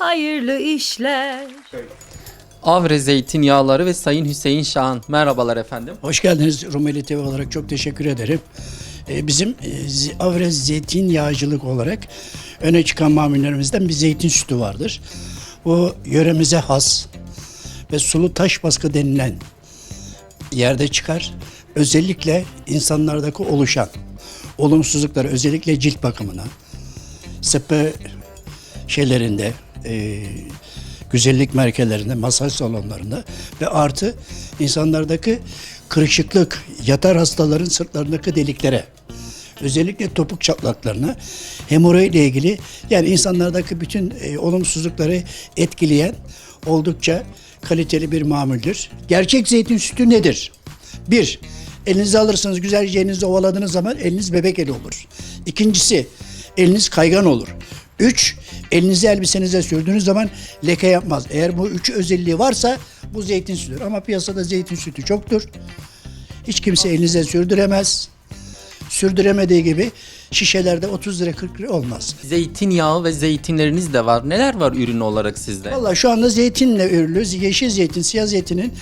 hayırlı işler. Avre Zeytinyağları ve Sayın Hüseyin Şahan. Merhabalar efendim. Hoş geldiniz Rumeli TV olarak çok teşekkür ederim. Ee, Bizim e, Avre zeytinyağcılık olarak öne çıkan mamullerimizden bir zeytin sütü vardır. Bu yöremize has ve sulu taş baskı denilen yerde çıkar. Özellikle insanlardaki oluşan olumsuzluklar özellikle cilt bakımına, sepe şeylerinde, e, güzellik merkezlerinde, masaj salonlarında ve artı insanlardaki kırışıklık, yatar hastaların sırtlarındaki deliklere, özellikle topuk çatlaklarına, hemoroid ile ilgili yani insanlardaki bütün e, olumsuzlukları etkileyen oldukça kaliteli bir mamuldür. Gerçek zeytin sütü nedir? Bir, elinize alırsınız güzelce elinizi ovaladığınız zaman eliniz bebek eli olur. İkincisi, eliniz kaygan olur. Üç, elinizi elbisenize sürdüğünüz zaman leke yapmaz. Eğer bu üç özelliği varsa bu zeytin sütüdür. Ama piyasada zeytin sütü çoktur. Hiç kimse elinize sürdüremez. Sürdüremediği gibi şişelerde 30 lira 40 lira olmaz. Zeytinyağı ve zeytinleriniz de var. Neler var ürün olarak sizde? Valla şu anda zeytinle örülü, yeşil zeytin, siyah zeytinin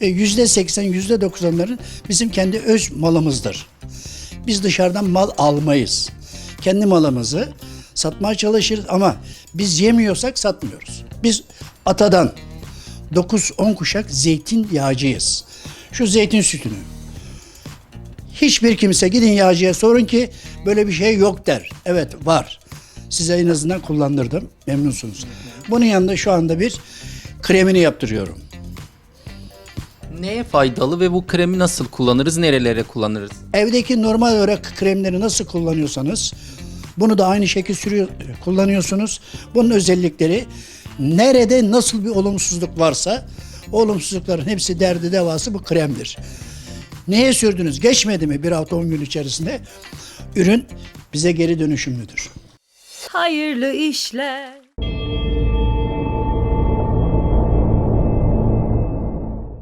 e, yüzde seksen, yüzde doksanların bizim kendi öz malımızdır. Biz dışarıdan mal almayız. Kendi malımızı satmaya çalışırız ama biz yemiyorsak satmıyoruz. Biz atadan 9-10 kuşak zeytin yağcıyız. Şu zeytin sütünü. Hiçbir kimse gidin yağcıya sorun ki böyle bir şey yok der. Evet var. Size en azından kullandırdım. Memnunsunuz. Bunun yanında şu anda bir kremini yaptırıyorum. Neye faydalı ve bu kremi nasıl kullanırız? Nerelere kullanırız? Evdeki normal olarak kremleri nasıl kullanıyorsanız bunu da aynı şekilde sürüyor, kullanıyorsunuz. Bunun özellikleri nerede nasıl bir olumsuzluk varsa olumsuzlukların hepsi derdi devası bu kremdir. Neye sürdünüz? Geçmedi mi bir hafta on gün içerisinde? Ürün bize geri dönüşümlüdür. Hayırlı işler.